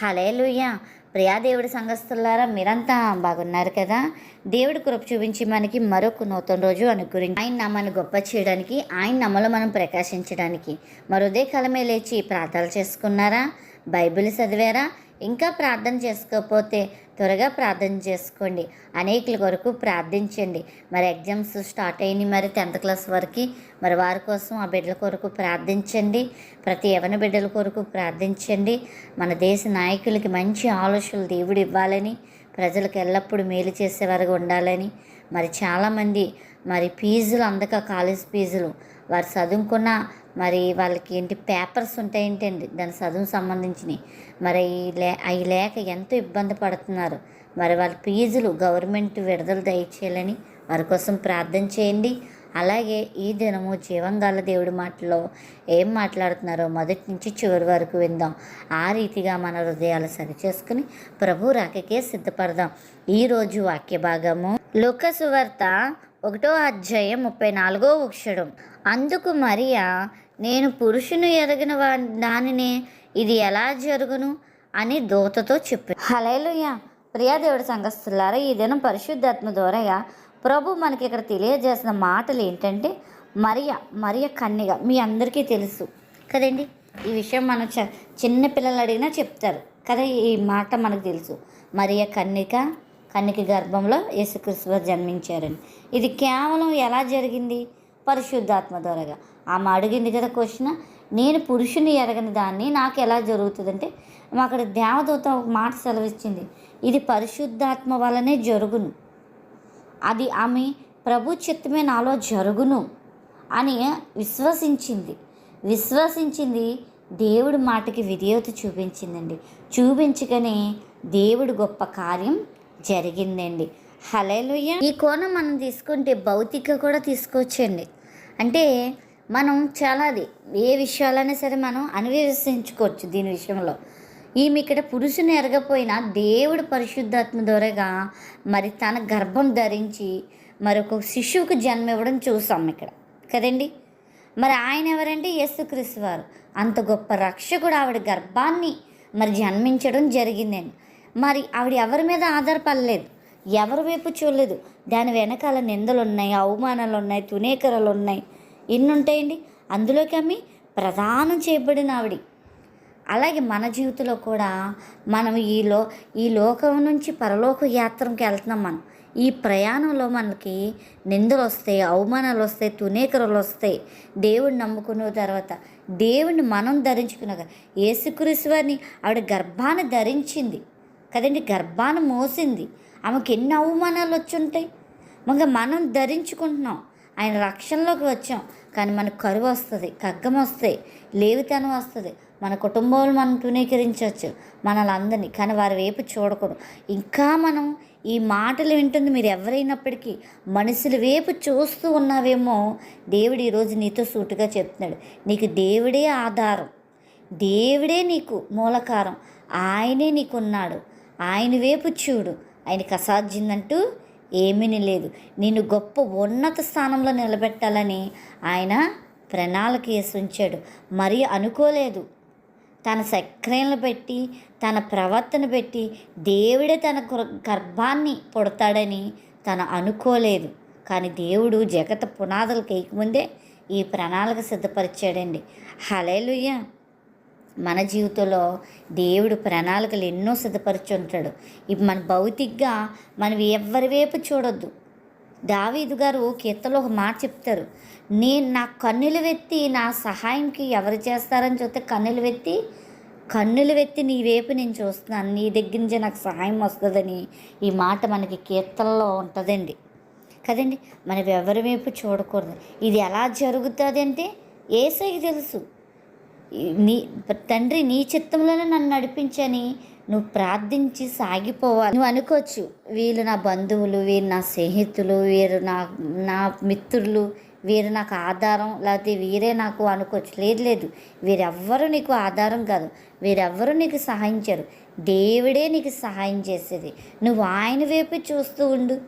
హలే ప్రియా దేవుడి సంఘస్థులారా మీరంతా బాగున్నారు కదా? దేవుడి కృప చూపించి మనకి మరొక నూతన రోజు అనుగురించి ఆయన నామాన్ని గొప్ప చేయడానికి ఆయన నమ్మలో మనం ప్రకాశించడానికి. మరోదే కాలమే లేచి ప్రార్థనలు చేసుకున్నారా? బైబిల్ చదివారా? ఇంకా ప్రార్థన చేసుకోకపోతే త్వరగా ప్రార్థన చేసుకోండి. అనేకుల కొరకు ప్రార్థించండి. మరి ఎగ్జామ్స్ స్టార్ట్ అయినాయి మరి టెన్త్ క్లాస్ వరకు. మరి వారి కోసం ఆ బిడ్డల కొరకు ప్రార్థించండి. ప్రతి యవన బిడ్డల కొరకు ప్రార్థించండి. మన దేశ నాయకులకి మంచి ఆలోచనలు దేవుడు ఇవ్వాలని ప్రజలకు ఎల్లప్పుడూ మేలు చేసేవారుగా ఉండాలని మరి చాలామంది మరి ఫీజులు అందక కాలేజ్ ఫీజులు. వారు చదువుకున్న మరి వాళ్ళకి ఏంటి పేపర్స్ ఉంటాయేంటండి దాని చదువు సంబంధించినవి మరి లే అవి లేక ఎంతో ఇబ్బంది పడుతున్నారు. మరి వాళ్ళ ఫీజులు గవర్నమెంట్ విడుదల దయచేయాలని వారి కోసం ప్రార్థన చేయండి. అలాగే ఈ దినము జీవంగాల దేవుడి మాటలో ఏం మాట్లాడుతున్నారో మొదటి నుంచి చివరి వరకు విందాం. ఆ రీతిగా మన హృదయాలు సరిచేసుకుని ప్రభు రాకకే సిద్ధపడదాం. ఈరోజు వాక్య భాగము లోకసువార్త ఒకటో అధ్యాయం ముప్పై నాలుగో వృక్షడం అందుకు మరియా నేను పురుషుని ఎరగిన వా దానినే ఇది ఎలా జరుగును? అని దూతతో చెప్పి హలేలుయ్య ప్రియాదేవుడి సంఘస్థులారా ఈ దినం పరిశుద్ధాత్మ ద్వారాగా ప్రభు మనకి ఇక్కడ తెలియజేసిన మాటలు ఏంటంటే మరియ మరియ కన్నిగా మీ అందరికీ తెలుసు. కదండి? ఈ విషయం మన చ చిన్న పిల్లలు అడిగినా చెప్తారు. కదా ఈ మాట మనకు తెలుసు. మరియ కన్నిక కన్నికి గర్భంలో యేసుక్రీస్తు జన్మించారని. ఇది కేవలం ఎలా జరిగింది? పరిశుద్ధాత్మ ద్వారాగా. ఆమె అడిగింది కదా క్వశ్చన్. నేను పురుషుని ఎరగని దాన్ని నాకు ఎలా జరుగుతుందంటే అక్కడ దేవదూత ఒక మాట సెలవిచ్చింది. ఇది పరిశుద్ధాత్మ వల్లనే జరుగును. అది ఆమె ప్రభు చిత్తమే నాలో జరుగును అని విశ్వసించింది. విశ్వసించింది దేవుడి మాటకి విధేయత చూపించిందండి. చూపించగానే దేవుడు గొప్ప కార్యం జరిగిందండి. హలేలుయ్య ఈ కోణం మనం తీసుకుంటే భౌతిక కూడా తీసుకోవచ్చండి. అంటే మనం చాలా అది ఏ విషయాలైనా సరే మనం అన్వేషించుకోవచ్చు దీని విషయంలో. ఈమె ఇక్కడ పురుషుని ఎరగపోయినా దేవుడు పరిశుద్ధాత్మ ద్వారాగా మరి తన గర్భం ధరించి మరి ఒక శిశువుకు జన్మ ఇవ్వడం చూసాం ఇక్కడ. కదండి? మరి ఆయన ఎవరంటే? యేసుక్రీస్తు వారు. అంత గొప్ప రక్షకుడు ఆవిడ గర్భాన్ని మరి జన్మించడం జరిగిందండి. మరి ఆవిడ ఎవరి మీద ఆధారపడలేదు? ఎవరి వైపు చూడలేదు? దాని వెనకాల నిందలు ఉన్నాయి అవమానాలు ఉన్నాయి తునేకరలు ఉన్నాయి ఎన్ని ఉంటాయండి అందులోకి అమ్మి ప్రధానం చేయబడిన ఆవిడ. అలాగే మన జీవితంలో కూడా మనం ఈ లో ఈ లోకం నుంచి పరలోక యాత్రకి వెళ్తున్నాం మనం. ఈ ప్రయాణంలో మనకి నిందలు వస్తాయి అవమానాలు వస్తాయి తునేకరలు వస్తాయి దేవుడిని నమ్ముకున్న తర్వాత దేవుడిని మనం ధరించుకున్నాక యేసుక్రీస్తు వారిని ఆవిడ గర్భాన్ని ధరించింది. కదండి గర్భాన్ని మోసింది. ఆమెకి ఎన్ని అవమానాలు వచ్చి ఉంటాయి ఇంకా మనం ధరించుకుంటున్నాం. ఆయన రక్షణలోకి వచ్చాం. కానీ మనకు కరువు వస్తుంది కగ్గం వస్తాయి లేవితనం వస్తుంది. మన కుటుంబాలు మనం తునీకరించవచ్చు మనల్ని అందరినీ కానీ వారి వైపు చూడకూడదు. ఇంకా మనం ఈ మాటలు వింటుంది మీరు ఎవరైనప్పటికీ మనుషుల వైపు చూస్తూ ఉన్నావేమో దేవుడు ఈరోజు నీతో సూటుగా చెప్తున్నాడు. నీకు దేవుడే ఆధారం. దేవుడే నీకు మూలకారం. ఆయనే నీకున్నాడు. ఆయన వైపు చూడు. ఆయనకి అసాధ్యందంటూ ఏమీ లేదు. నిన్ను గొప్ప ఉన్నత స్థానంలో నిలబెట్టాలని ఆయన ప్రణాళిక వేసి ఉంచాడు. మరీ అనుకోలేదు. తన సక్రియలు పెట్టి తన ప్రవర్తన పెట్టి దేవుడే తన గర్భాన్ని పుడతాడని తను అనుకోలేదు. కానీ దేవుడు జగత పునాదులకు వేయకముందే ఈ ప్రణాళిక సిద్ధపరిచాడండి. హలేలుయ్యా మన జీవితంలో దేవుడు ప్రణాళికలు ఎన్నో సిద్ధపరుచుంటాడు. ఇప్పుడు మన భౌతికగా మనం ఎవరి వైపు చూడొద్దు. దావీదు గారు కీర్తలో ఒక మాట చెప్తారు. నేను నా కన్నులు వెత్తి నా సహాయంకి ఎవరు చేస్తారని చూస్తే కన్నులు వెత్తి కన్నులు వెత్తి నీ వైపు నేను చూస్తున్నాను. నీ దగ్గర నుంచి నాకు సహాయం వస్తుందని ఈ మాట మనకి కీర్తనలో ఉంటుందండి. కదండి? మనం ఎవరి వైపు చూడకూడదు. ఇది ఎలా జరుగుతుంది అంటే ఏసైకి తెలుసు. నీ తండ్రి నీ చిత్తంలోనే నన్ను నడిపించని నువ్వు ప్రార్థించి సాగిపోవాలి. నువ్వు అనుకోవచ్చు వీళ్ళు నా బంధువులు వీరు నా స్నేహితులు వీరు నా నా మిత్రులు వీరు నాకు ఆధారం లేకపోతే వీరే నాకు అనుకోవచ్చు. లేదు లేదు. వీరెవ్వరూ నీకు ఆధారం కాదు. వీరెవ్వరూ నీకు సహాయించరు దేవుడే నీకు సహాయం చేసేది. నువ్వు ఆయన వైపు చూస్తూ ఉండు.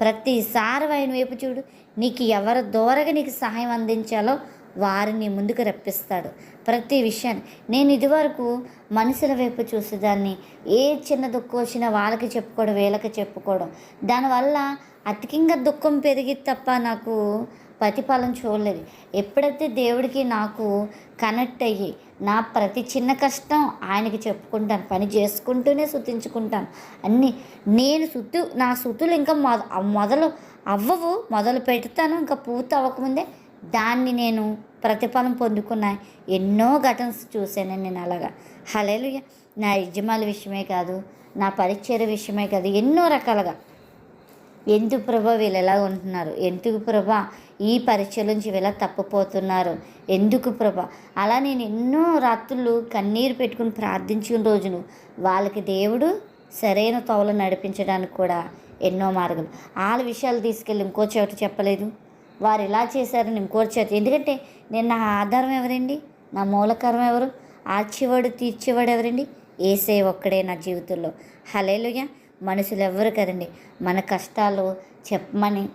ప్రతిసారి ఆయన వైపు చూడు. నీకు ఎవరు దూరగా నీకు సహాయం అందించాలో వారిని ముందుకు రప్పిస్తాడు. ప్రతి విషయాన్ని నేను ఇదివరకు మనుషుల వైపు చూసేదాన్ని. ఏ చిన్న దుఃఖం వచ్చినా వాళ్ళకి చెప్పుకోవడం వీళ్ళకి చెప్పుకోవడం. దానివల్ల అతికంగా దుఃఖం పెరిగి తప్ప నాకు ప్రతిఫలం చూడలేదు. ఎప్పుడైతే దేవుడికి నాకు కనెక్ట్ అయ్యి నా ప్రతి చిన్న కష్టం ఆయనకి చెప్పుకుంటాను పని చేసుకుంటూనే శుతించుకుంటాను అన్నీ నేను శుతు నా శుతులు ఇంకా మొ మొదలు అవ్వవు. మొదలు పెడతాను ఇంకా పూర్తి అవ్వకముందే దాన్ని నేను ప్రతిఫలం పొందుకున్న ఎన్నో ఘటనస్ చూశాను నేను అలాగా. హలేలు నా యజమాని విషయమే కాదు నా పరిచయ విషయమే కాదు ఎన్నో రకాలుగా. ఎందుకు ప్రభా వీళ్ళు ఎలా ఉంటున్నారు? ఎందుకు ప్రభా ఈ పరీక్ష నుంచి వీళ్ళ తప్పిపోతున్నారు? ఎందుకు ప్రభా? అలా నేను ఎన్నో రాత్రులు కన్నీరు పెట్టుకుని ప్రార్థించిన రోజును వాళ్ళకి దేవుడు సరైన తోవలు నడిపించడానికి కూడా ఎన్నో మార్గాలు. వాళ్ళ విషయాలు తీసుకెళ్ళి ఇంకో చోట చెప్పలేదు. వారు ఇలా చేశారని నేను చోట ఎందుకంటే నేను నా ఆధారం ఎవరండి? నా మూలకరం ఎవరు? ఆర్చేవాడు తీర్చేవాడు ఎవరండి? ఏసే ఒక్కడే నా జీవితంలో. హలేలుగా మనుషులు ఎవ్వరు కదండి. మన కష్టాలు చెప్పమని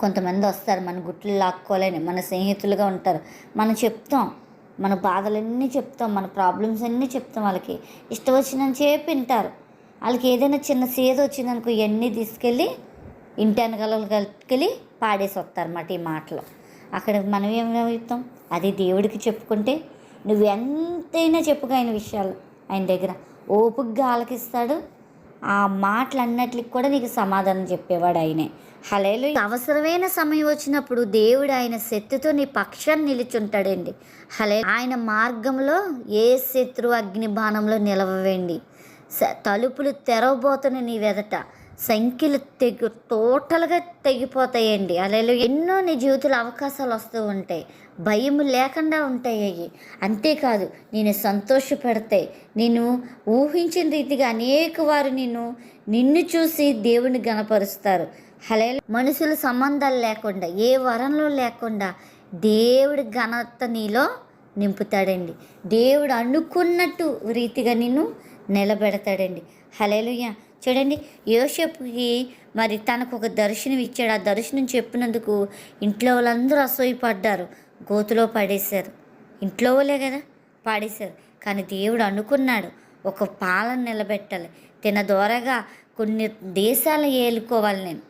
కొంతమంది వస్తారు. మన గుట్లు లాక్కోలేని మన స్నేహితులుగా ఉంటారు. మనం చెప్తాం. మన బాధలన్నీ చెప్తాం. మన ప్రాబ్లమ్స్ అన్నీ చెప్తాం వాళ్ళకి. ఇష్టం వచ్చినంత చెప్పి వింటారు. వాళ్ళకి ఏదైనా చిన్న సేద వచ్చిందనుకో ఇవన్నీ తీసుకెళ్ళి ఇంటి వెనకాల కలిపికెళ్ళి పాడేసి వస్తారన్నమాట ఈ మాటలు. అక్కడ మనం ఏమవుతాం అది దేవుడికి చెప్పుకుంటే నువ్వు ఎంతైనా చెప్పుగా ఆయన విషయాలు ఆయన దగ్గర. ఓపికగా ఆలకిస్తాడు. ఆ మాటలన్నిటికి కూడా నీకు సమాధానం చెప్పేవాడు ఆయనే. హలేలు అవసరమైన సమయం వచ్చినప్పుడు దేవుడు ఆయన శక్తితో నీ పక్షాన్ని నిలుచుంటాడండి. హలే ఆయన మార్గంలో ఏ శత్రు అగ్ని బాణంలో నిలవవేండి తలుపులు తెరవబోతున్న నీ వెదట సంఖ్యలు తెగి టోటల్గా తెగిపోతాయండి. అలా ఎన్నో నీ జీవితంలో అవకాశాలు వస్తూ ఉంటాయి. భయం లేకుండా ఉంటాయి అవి. అంతేకాదు నేను సంతోషపెడతాయి. నేను ఊహించిన రీతిగా అనేక వారు నిన్ను నిన్ను చూసి దేవుని గణపరుస్తారు. హలే మనుషుల సంబంధాలు లేకుండా ఏ వరంలో లేకుండా దేవుడి ఘనత నీలో నింపుతాడండి. దేవుడు అనుకున్నట్టు రీతిగా నిన్ను నిలబెడతాడండి. హలేలుయ్య చూడండి యోసేపుకి మరి తనకు ఒక దర్శనం ఇచ్చాడు. ఆ దర్శనం చెప్పినందుకు ఇంట్లో వాళ్ళందరూ అసూయపడ్డారు. గోతులో పడేశారు. ఇంట్లో వాళ్ళే కదా పాడేశారు. కానీ దేవుడు అనుకున్నాడు ఒక పాలన నిలబెట్టాలి. తిన ద్వారాగా కొన్ని దేశాలు ఏలుకోవాలి నేను.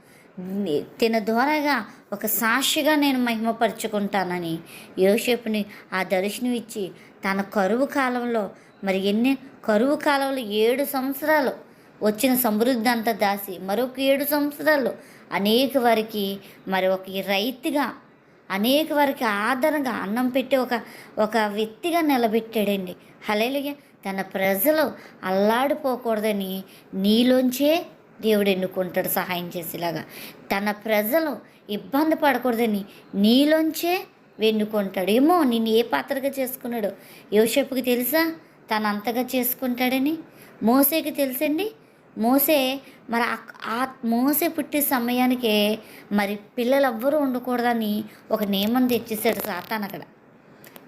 తిన ద్వారాగా ఒక సాక్షిగా నేను మహిమపరుచుకుంటానని యోసేపుని ఆ దర్శనం ఇచ్చి తన కరువు కాలంలో మరి ఎన్ని కరువు కాలంలో? ఏడు సంవత్సరాలు వచ్చిన సమృద్ధి అంతా దాసి మరొక ఏడు సంవత్సరాలు అనేక వారికి మరి ఒక రైతుగా అనేక వారికి ఆదరణగా అన్నం పెట్టి ఒక ఒక వ్యక్తిగా నిలబెట్టాడండి. హలేలుగా తన ప్రజలు అల్లాడిపోకూడదని నీలోంచే దేవుడు ఎన్నుకుంటాడు సహాయం చేసేలాగా. తన ప్రజలు ఇబ్బంది పడకూడదని నీలోంచే వెన్నుకుంటాడు ఏమో నిన్ను ఏ పాత్రగా చేసుకున్నాడు? యోషపుకి తెలుసా? తను అంతగా చేసుకుంటాడని? మోసేకి తెలుసండి? మోసే మరి ఆ- ఆ మోసే పుట్టే సమయానికే మరి పిల్లలు ఎవ్వరూ ఉండకూడదని ఒక నియమం తెచ్చేసాడు సాతాన్ అక్కడ.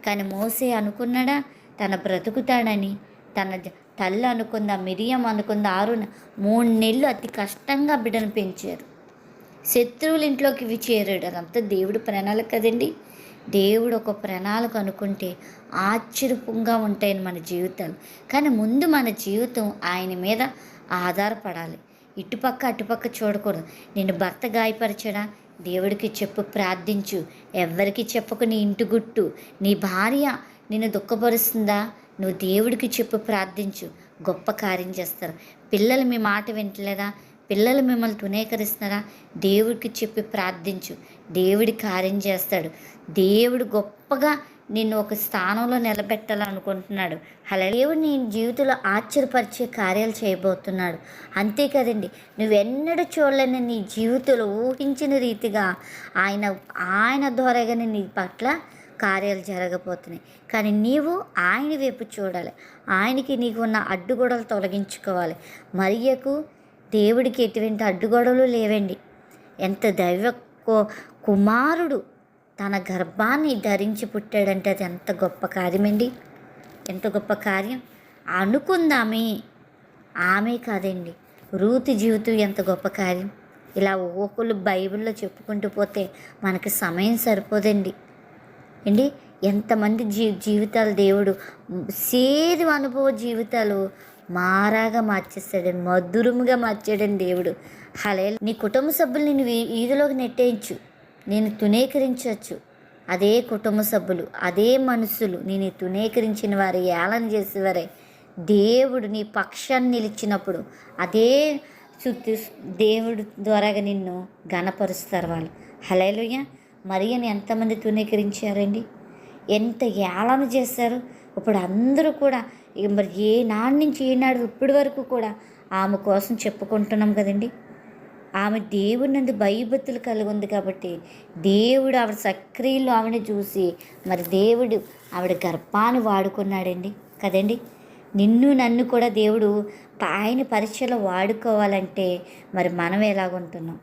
కానీ మోసే అనుకున్నాడా? తన బ్రతుకుతాడని. తన తల్లి అనుకుందా మిరియం అనుకుందా ఆరున మూడు నెలలు అతి కష్టంగా బిడ్డను పెంచారు. శత్రువుల ఇంట్లోకి ఇవి చేరాడు అదంతా దేవుడు ప్రణాళిక కదండి. దేవుడు ఒక ప్రణాళిక అనుకుంటే ఆశ్చర్యంగా ఉంటాయని మన జీవితాలు. కానీ ముందు మన జీవితం ఆయన మీద ఆధారపడాలి. ఇటుపక్క అటుపక్క చూడకూడదు. నేను భర్త గాయపరచడా దేవుడికి చెప్పు ప్రార్థించు. ఎవ్వరికి చెప్పకు నీ ఇంటి గుట్టు. నీ భార్య నిన్ను దుఃఖపరుస్తుందా? నువ్వు దేవుడికి చెప్పు ప్రార్థించు. గొప్ప కార్యం చేస్తారు. పిల్లలు మీ మాట వింటలేదా? పిల్లలు మిమ్మల్ని తునీకరిస్తున్నారా దేవుడికి చెప్పి ప్రార్థించు. దేవుడి కార్యం చేస్తాడు. దేవుడు గొప్పగా నిన్ను ఒక స్థానంలో నిలబెట్టాలనుకుంటున్నాడు. అలా దేవుడు నీ జీవితంలో ఆశ్చర్యపరిచే కార్యాలు చేయబోతున్నాడు. అంతే కదండి నువ్వెన్నడూ చూడలేని నీ జీవితంలో ఊహించిన రీతిగా ఆయన ఆయన ద్వారాగా నీ పట్ల కార్యాలు జరగబోతున్నాయి. కానీ నీవు ఆయన వైపు చూడాలి. ఆయనకి నీకు ఉన్న అడ్డుగోడలు తొలగించుకోవాలి. మరియకు దేవుడికి ఎటువంటి అడ్డుగోడలు లేవండి. ఎంత దైవ కుమారుడు తన గర్భాన్ని ధరించి పుట్టాడంటే అది ఎంత గొప్ప కార్యమండి? ఎంత గొప్ప కార్యం? అనుకుందామే. ఆమె కాదండి. రూతి జీవితం ఎంత గొప్ప కార్యం? ఇలా ఒక్కొక్కరు బైబిల్లో చెప్పుకుంటూ పోతే మనకి సమయం సరిపోదండి. అండి ఎంతమంది జీ జీవితాలు దేవుడు సేదు అనుభవ జీవితాలు మారాగా మార్చేస్తాడండి మధురముగా మార్చాడండి దేవుడు. హలే నీ కుటుంబ సభ్యులు నేను వీధిలోకి నెట్టేయించు. నేను తునీకరించవచ్చు అదే కుటుంబ సభ్యులు అదే మనుషులు నేను తునీకరించిన వారు ఏళన చేసేవారే దేవుడు నీ పక్షాన్ని నిలిచినప్పుడు అదే చుట్టూ దేవుడు ద్వారాగా నిన్ను గణపరుస్తారు వాళ్ళు. హలేలుయ్య మరియని ఎంతమంది తునీకరించారండి ఎంత ఏళన చేశారు? ఇప్పుడు అందరూ కూడా మరి ఏ నాడు నుంచి ఏనాడు ఇప్పటి వరకు కూడా ఆమె కోసం చెప్పుకుంటున్నాం కదండి. ఆమె దేవుడి నందు భయభక్తులు కలిగి ఉంది కాబట్టి దేవుడు ఆవిడ సక్రియలు ఆవిడని చూసి మరి దేవుడు ఆవిడ గర్భాన్ని వాడుకున్నాడండి కదండి. నిన్ను నన్ను కూడా దేవుడు ఆయన పరీక్షలో వాడుకోవాలంటే మరి మనం ఎలాగుంటున్నాం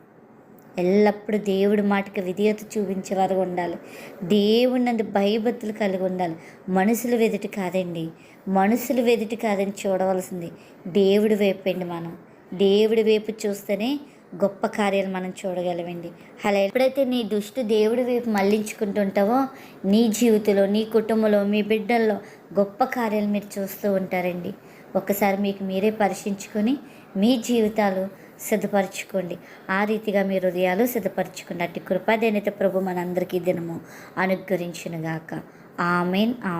ఎల్లప్పుడూ దేవుడి మాటకి విధేయత చూపించేవారు ఉండాలి. దేవుడి నందు భయభక్తులు కలిగి ఉండాలి. మనుషుల వెదుటి కాదండి. మనుషుల వెదుటి కాదని చూడవలసింది. దేవుడి వైపు అండి మనం. దేవుడి వైపు చూస్తేనే గొప్ప కార్యాలు మనం చూడగలమండి. అలా ఎప్పుడైతే నీ దుష్టు దేవుడి వైపు మళ్ళించుకుంటుంటావో నీ జీవితంలో నీ కుటుంబంలో మీ బిడ్డల్లో గొప్ప కార్యాలు మీరు చూస్తూ ఉంటారండి. ఒక్కసారి మీకు మీరే పరీక్షించుకొని మీ జీవితాలు సిద్ధపరచుకోండి. ఆ రీతిగా మీ హృదయాలు సిద్ధపరచుకోండి అట్టి కృపాదేనిత ప్రభు మనందరికీ దినము అనుగ్రహించునుగాక. ఆమెన్ ఆ